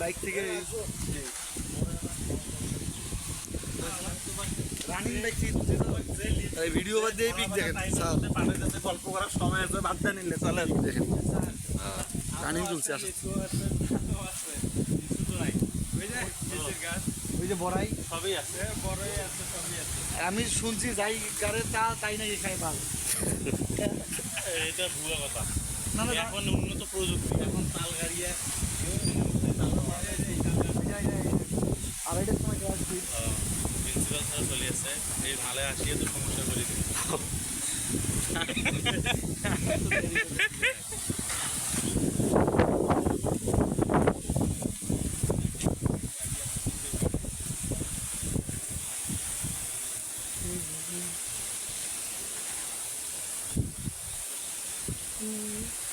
Bike থেকে video বাদ দিয়ে পিক দেখেন গল্প করার সময় আছে বাদ দিয়ে নিলে চলে দেখেন রানিং তুলছি আসলে ওই যে বড়াই। সবই আছে। বড়ই আছে সবই আছে আমি শুনছি যাই কারে তা তাই নাকি খাই ভালো এটা ভুয়া কথা। না না এখন উন্নত প্রযুক্তি। এখন ফেস্টিভ্যাল ছাড়া চলে আছে এই ভালো আসিয়ে তো সমস্যা করে দিই Mm-hmm.